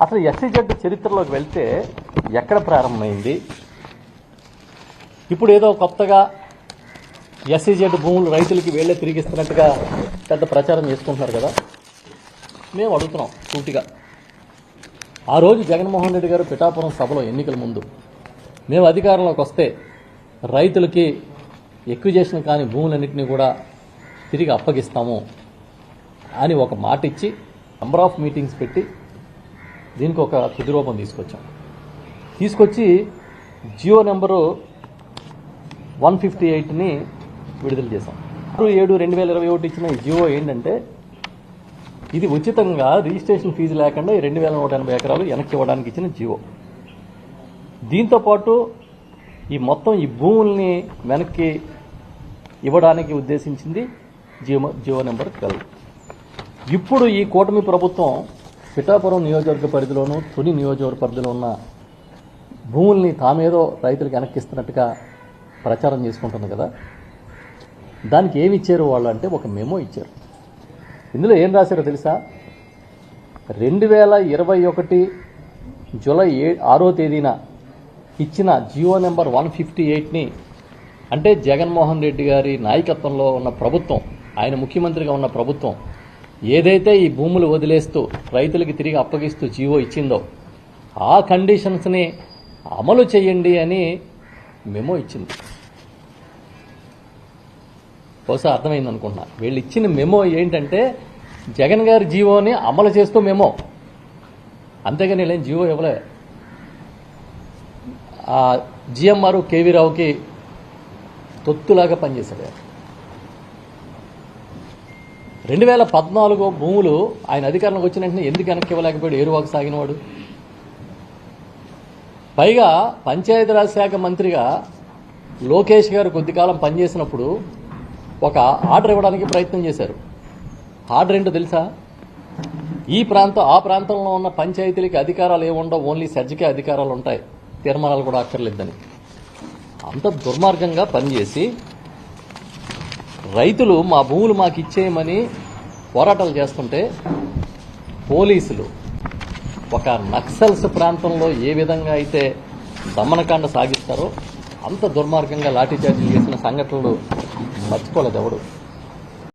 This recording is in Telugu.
అసలు ఎస్సీజెడ్ చరిత్రలోకి వెళ్తే ఎక్కడ ప్రారంభమైంది? ఇప్పుడు ఏదో కొత్తగా ఎస్సీజెడ్ భూములు రైతులకి వేళ్ళే తిరిగిస్తున్నట్టుగా పెద్ద ప్రచారం చేసుకుంటున్నారు కదా? మేము అడుగుతున్నాం సూటిగా ఆ రోజు జగన్మోహన్ రెడ్డి గారు పిఠాపురం సభలో ఎన్నికల ముందు మేము అధికారంలోకి వస్తే రైతులకి ఎక్విజేషన్ కాని భూములన్నింటినీ కూడా తిరిగి అప్పగిస్తాము అని ఒక మాట ఇచ్చి నెంబర్ ఆఫ్ మీటింగ్స్ పెట్టి దీనికి ఒక తుది రూపం తీసుకొచ్చాం. తీసుకొచ్చి జియో నెంబరు వన్ ఫిఫ్టీ ఎయిట్ని విడుదల చేశాం. ఆరు ఏడు రెండు వేల ఇరవై ఒకటి ఇచ్చిన జియో ఏంటంటే ఇది ఉచితంగా రిజిస్ట్రేషన్ ఫీజు లేకుండా ఈ రెండు వేల నూట ఎనభై ఎకరాలు వెనక్కి ఇవ్వడానికి ఇచ్చిన జియో. దీంతో పాటు ఈ మొత్తం ఈ భూముల్ని వెనక్కి ఇవ్వడానికి ఉద్దేశించింది జియో జియో నెంబర్ ట్వెల్వ్. ఇప్పుడు ఈ కూటమి ప్రభుత్వం పిఠాపురం నియోజకవర్గ పరిధిలోను తుని నియోజకవర్గ పరిధిలో ఉన్న భూముల్ని తామేదో రైతులకు వెనక్కిస్తున్నట్టుగా ప్రచారం చేసుకుంటుంది కదా. దానికి ఏమి ఇచ్చారు వాళ్ళు అంటే ఒక మెమో ఇచ్చారు. ఇందులో ఏం రాశారో తెలుసా? రెండు వేల ఇరవై ఒకటి జూలై ఏ ఆరో తేదీన ఇచ్చిన G O number one fifty ఎయిట్ని అంటే జగన్మోహన్ రెడ్డి గారి నాయకత్వంలో ఉన్న ప్రభుత్వం ఆయన ముఖ్యమంత్రిగా ఉన్న ప్రభుత్వం ఏదైతే ఈ భూములు వదిలేస్తూ రైతులకి తిరిగి అప్పగిస్తూ జీవో ఇచ్చిందో ఆ కండిషన్స్ని అమలు చేయండి అని మెమో ఇచ్చింది. బహుశా అర్థమైంది అనుకుంటున్నా వీళ్ళు ఇచ్చిన మెమో ఏంటంటే జగన్ గారి జీవోని అమలు చేస్తూ మెమో. అంతేగాని వీళ్ళేం జీవో ఇవ్వలే. ఆ జిఎంఆర్ కేవీ రావుకి తొత్తులాగా పనిచేశాడు. రెండు వేల పద్నాలుగు భూములు ఆయన అధికారంలోకి వచ్చిన వెంటనే ఎందుకు వెనక్కి ఇవ్వలేకపోయాడు ఏరువాకు సాగినవాడు? పైగా పంచాయతీరాజ్ శాఖ మంత్రిగా లోకేష్ గారు కొద్దికాలం పనిచేసినప్పుడు ఒక ఆర్డర్ ఇవ్వడానికి ప్రయత్నం చేశారు. ఆర్డర్ ఏంటో తెలుసా? ఈ ప్రాంతం ఆ ప్రాంతంలో ఉన్న పంచాయతీలకి అధికారాలు ఏముండవు ఓన్లీ సర్జికే అధికారాలు ఉంటాయి. తీర్మానాలు కూడా అక్కర్లేదని. అంత దుర్మార్గంగా పనిచేసి రైతులు మా భూములు మాకు ఇచ్చేయమని పోరాటాలు చేస్తుంటే పోలీసులు ఒక నక్సల్స్ ప్రాంతంలో ఏ విధంగా అయితే దమనకాండ సాగిస్తారో అంత దుర్మార్గంగా లాఠీచార్జీలు చేసిన సంఘటనలు మర్చిపోలేదు ఎవడు